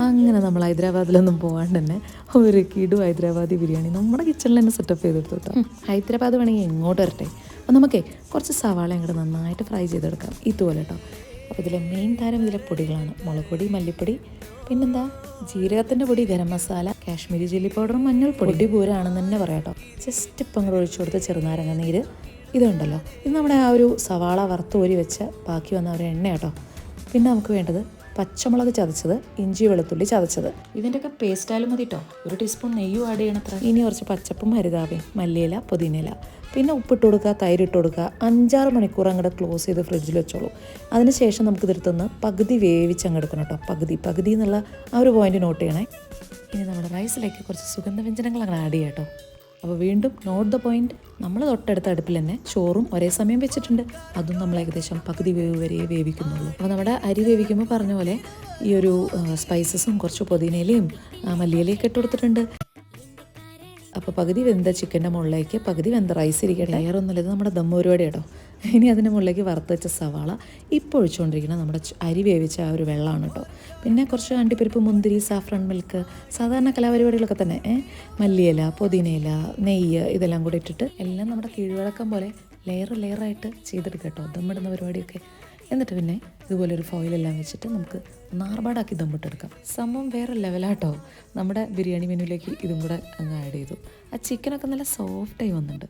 അങ്ങനെ നമ്മൾ ഹൈദരാബാദിലൊന്നും പോകാണ്ട് തന്നെ ഒരു കിടു ഹൈദരാബാദി ബിരിയാണി നമ്മുടെ കിച്ചണിൽ തന്നെ സെറ്റപ്പ് ചെയ്തെടുത്തു കേട്ടോ ഉം, ഹൈദരാബാദ് വേണമെങ്കിൽ എങ്ങോട്ട് വരട്ടെ. അപ്പോൾ നമുക്കേ കുറച്ച് സവാള അങ്ങോട്ട് നന്നായിട്ട് ഫ്രൈ ചെയ്തെടുക്കാം. ഇതുപോലെ കേട്ടോ അപ്പോൾ ഇതിലെ മെയിൻ താരം ഇതിലെ പൊടികളാണ്. മുളക് പൊടി മല്ലിപ്പൊടി പിന്നെന്താ? ജീരകത്തിന്റെ പൊടി ഗരം മസാല കാശ്മീരി ചില്ലി പൗഡറും മഞ്ഞൾ പൊടി പൂരാണെന്ന് തന്നെ പറയാം കേട്ടോ ജസ്റ്റ് ഇപ്പം അങ്ങോട്ട് ഒഴിച്ചു കൊടുത്ത ചെറുനാരങ്ങ നീര്. ഇതുണ്ടല്ലോ. ഇത് നമ്മുടെ ആ ഒരു സവാള വറുത്ത് കോരി വെച്ച് ബാക്കി വന്ന ഒരു എണ്ണ കേട്ടോ പിന്നെ നമുക്ക് വേണ്ടത് പച്ചമുളക് ചതച്ചത് ഇഞ്ചി വെളുത്തുള്ളി ചതച്ചത്. ഇതിന്റെയൊക്കെ പേസ്റ്റായാലും മതി കേട്ടോ ഒരു ടീസ്പൂൺ നെയ്യും ആഡ് ചെയ്യണത്ര ഇനി കുറച്ച് പച്ചപ്പും ഹരിതാവയും മല്ലിയില പുതിനയില. പിന്നെ ഉപ്പിട്ട് കൊടുക്കുക തൈരിട്ട് കൊടുക്കുക. അഞ്ചാറ് മണിക്കൂർ അങ്ങോട്ട് ക്ലോസ് ചെയ്ത് ഫ്രിഡ്ജിൽ വെച്ചോളൂ. അതിനുശേഷം നമുക്ക് ഇതെടുത്തുനിന്ന് പകുതി വേവിച്ച് അങ്ങ് എടുക്കണം കേട്ടോ പകുതി പകുതി എന്നുള്ള ആ ഒരു പോയിന്റ് നോട്ട് ചെയ്യണേ. ഇനി നമ്മുടെ റൈസിലേക്ക് കുറച്ച് സുഗന്ധവ്യഞ്ജനങ്ങൾ അങ്ങനെ ആഡ് ചെയ്യാം കേട്ടോ അപ്പോൾ വീണ്ടും നോട്ട് ദ പോയിന്റ്. നമ്മൾ തൊട്ടടുത്ത അടുപ്പിൽ തന്നെ ചോറും ഒരേ സമയം വെച്ചിട്ടുണ്ട്. അതും നമ്മൾ ഏകദേശം പകുതി വേവ് വരെ വേവിക്കുന്നുള്ളൂ. അപ്പോൾ നമ്മുടെ അരി വേവിക്കുമ്പോൾ പറഞ്ഞ പോലെ ഈ ഒരു സ്പൈസസും കുറച്ച് പുതിനയിലയും മല്ലിയിലയൊക്കെ ഇട്ട് കൊടുത്തിട്ടുണ്ട്. അപ്പോൾ പകുതി വെന്ത ചിക്കന്റെ മുകളിലേക്ക് പകുതി വെന്ത റൈസ് ഇരിക്കട്ടെ ലെയറൊന്നുമില്ല ഇത് നമ്മുടെ ദമ്മ പരിപാടി കേട്ടോ ഇനി അതിന്റെ മുകളിലേക്ക് വെച്ച സവാള ഇപ്പോൾ ഒഴിച്ചുകൊണ്ടിരിക്കുന്ന നമ്മുടെ അരി വേവിച്ച ആ ഒരു വെള്ളമാണ് കേട്ടോ പിന്നെ കുറച്ച് അണ്ടിപ്പരിപ്പ് മുന്തിരി സാഫ്രൺ മിൽക്ക് സാധാരണ കലാപരിപാടികളൊക്കെ തന്നെ മല്ലിയില പുതിനയില നെയ്യ് ഇതെല്ലാം കൂടി ഇട്ടിട്ട് എല്ലാം നമ്മുടെ കീഴ്വഴക്കം പോലെ ലെയർ ലെയറായിട്ട് ചെയ്തെടുക്കുക കേട്ടോ ദമ്മിടുന്ന പരിപാടിയൊക്കെ. എന്നിട്ട് പിന്നെ ഇതുപോലെ ഒരു ഫോയിലെല്ലാം വെച്ചിട്ട് നമുക്ക് നാർബാടാക്കി ദമ്മിട്ടെടുക്കാം സംഭവം വേറെ ലെവലാട്ടോ നമ്മുടെ ബിരിയാണി മെനുവിലേക്ക് ഇതും കൂടെ അങ്ങ് ആഡ് ചെയ്തു. ആ ചിക്കനൊക്കെ നല്ല സോഫ്റ്റായി വന്നിട്ടുണ്ട്.